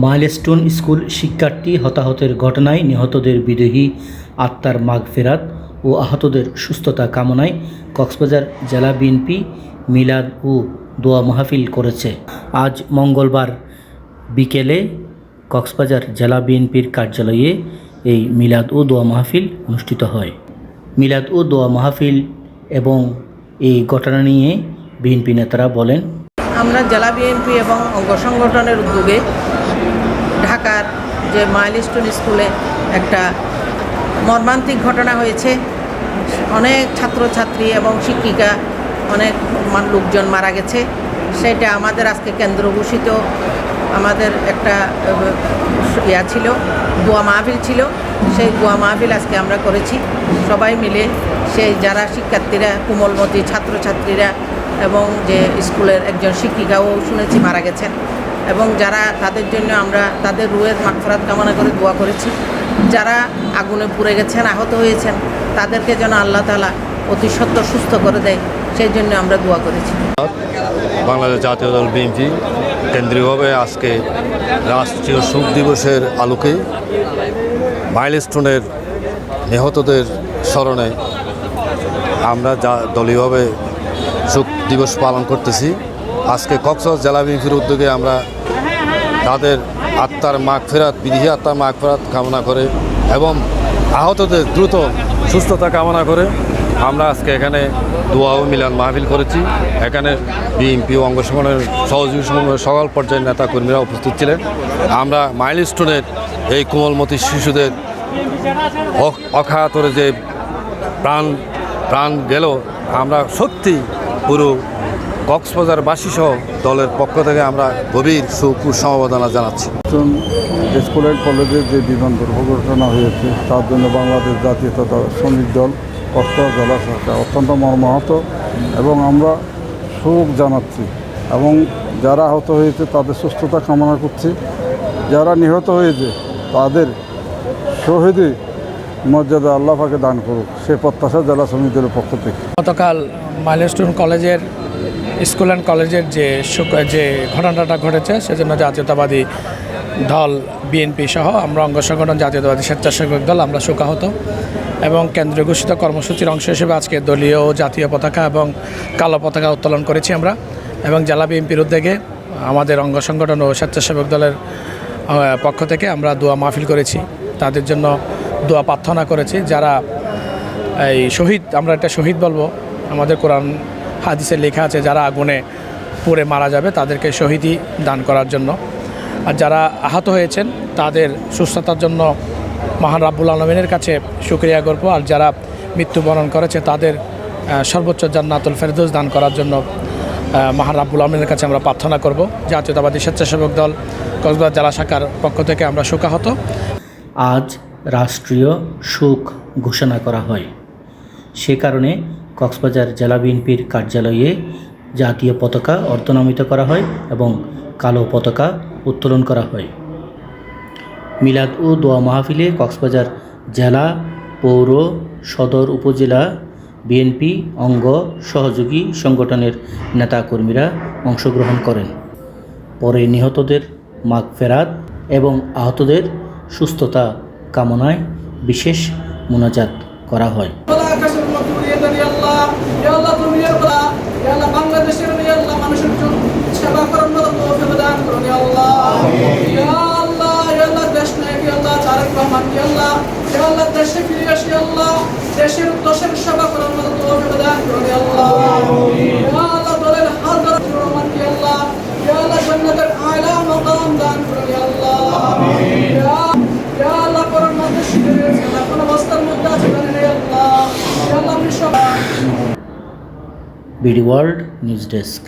Milestone school শিক্ষার্থী হতাহতের ঘটনায় নিহতদের বিদেহী আত্মার মাগফেরাত ও আহতদের সুস্থতা কামনায় কক্সবাজার জেলা বিএনপি মিলাদ ও দোয়া মাহফিল করেছে। আজ মঙ্গলবার বিকেলে কক্সবাজার জেলা বিএনপির কার্যালয়ে এই মিলাদ ও দোয়া মাহফিল অনুষ্ঠিত হয়। মিলাদ ও দোয়া মাহফিল এবং এই ঘটনা নিয়ে বিএনপি নেতারা বলেন, আমরা জেলা বিএনপি এবং অঙ্গ সংগঠনের উদ্যোগে ঢাকার যে মাইলস্টোন স্কুলে একটা মর্মান্তিক ঘটনা হয়েছে। অনেক ছাত্রছাত্রী এবং শিক্ষিকা, অনেক লোকজন মারা গেছে। সেটা আমাদের আজকে কেন্দ্র ঘোষিত। আমাদের একটা ইয়া ছিল, দোয়া মাহফিল ছিল। সেই দোয়া মাহফিল আজকে আমরা করেছি। সবাই মিলে সেই যারা শিক্ষার্থীরা, কোমলমতি ছাত্রছাত্রীরা এবং যে স্কুলের একজন শিক্ষিকাও শুনেছি মারা গেছেন। এবং যারা তাদের জন্য আমরা তাদের রুয়ের মাগফরাত কামনা করে দোয়া করেছি, যারা আগুনে পুড়ে গেছেন, আহত হয়েছেন, তাদেরকে যেন আল্লাহ তালা অতি সত্য সুস্থ করে দেয়, সেই জন্য আমরা দোয়া করেছি। বাংলাদেশ জাতীয় দল বিএনপি কেন্দ্রীয়ভাবে আজকে রাষ্ট্রীয় শোক দিবসের আলোকে মাইলস্টোনের নিহতদের স্মরণে আমরা যা দলীয়ভাবে শোক দিবস পালন করতেছি। আজকে কক্সবাজার জেলা বিএনপির উদ্যোগে আমরা তাদের আত্মার মাগ ফেরাত বিধি আত্মার মাগ ফেরাত কামনা করে এবং আহতদের দ্রুত সুস্থতা কামনা করে আমরা আজকে এখানে দোয়া ও মিলান মাহফিল করেছি। এখানে বিএনপি অঙ্গ সহযোগী সংগঠনের সকল পর্যায়ের নেতা কর্মীরা উপস্থিত ছিলেন। আমরা মাইলস্টোনের এই কোমলমতি শিশুদের অ- অকাতরে যে প্রাণ প্রাণ গেল, আমরা সত্যি পুরো কক্সবাজারবাসী সহ দলের পক্ষ থেকে আমরা গভীর ও সমবেদনা জানাচ্ছি। নতুন স্কুলের কলেজের যে বিমান দুর্ঘটনা হয়েছে, তার জন্য বাংলাদেশ জাতীয়তা শ্রমিক দল কক্সবাজার জেলা সরকার অত্যন্ত মর্মাহত এবং আমরা শোক জানাচ্ছি এবং যারা আহত হয়েছে, তাদের সুস্থতা কামনা করছি। যারা নিহত হয়েছে, তাদের শহীদে মর্যাদা আল্লাহ দান করুক, সে প্রত্যাশা জেলা দলের পক্ষ থেকে। গতকাল মাইলস্টোন কলেজের, স্কুল অ্যান্ড কলেজের যে যে ঘটনাটা ঘটেছে, সেজন্য জাতীয়তাবাদী দল, বিএনপি সহ আমরা অঙ্গ সংগঠন, জাতীয়তাবাদী স্বেচ্ছাসেবক দল, আমরা শোকাহত এবং কেন্দ্রীয় ঘোষিত কর্মসূচির অংশ হিসেবে আজকে দলীয় জাতীয় পতাকা এবং কালো পতাকা উত্তোলন করেছি আমরা এবং জেলা বিএনপির উদ্যোগে আমাদের অঙ্গ সংগঠন ও স্বেচ্ছাসেবক দলের পক্ষ থেকে আমরা দোয়া মাহফিল করেছি। তাদের জন্য দোয়া প্রার্থনা করেছি। যারা এই শহীদ, আমরা একটা শহীদ বলব। আমাদের কোরআন হাদিসে লেখা আছে, যারা আগুনে পুড়ে মারা যাবে তাদেরকে শহীদই দান করার জন্য। আর যারা আহত হয়েছেন, তাদের সুস্থতার জন্য মহান রাব্বুল আলমিনের কাছে শুক্রিয়া করব। আর যারা মৃত্যুবরণ করেছে, তাদের সর্বোচ্চ জান্নাতুল ফেরদৌস দান করার জন্য মহান রাব্বুল আলমিনের কাছে আমরা প্রার্থনা করব। জাতীয়তাবাদী স্বেচ্ছাসেবক দল কক্সবাজার জেলা শাখার পক্ষ থেকে আমরা শোকাহত। আজ রাষ্ট্রীয় শোক ঘোষণা করা হয়। সে কারণে কক্সবাজার জেলা বিএনপির কার্যালয়ে জাতীয় পতাকা অর্ধনামিত করা হয় এবং কালো পতাকা উত্তোলন করা হয়। মিলাদ ও দোয়া মাহফিলে কক্সবাজার জেলা, পৌর, সদর, উপজেলা, বিএনপি অঙ্গ সহযোগী সংগঠনের নেতাকর্মীরা অংশগ্রহণ করেন। পরে নিহতদের মাগফেরাত এবং আহতদের সুস্থতা কামনায় বিশেষ মোনাজাত করা হয়। বলা আকাশের মতো উড়িয়ে দেন ইয়া আল্লাহ। ইয়া আল্লাহ তুমি বিডি ওয়ার্ল্ড নিউজ ডেস্ক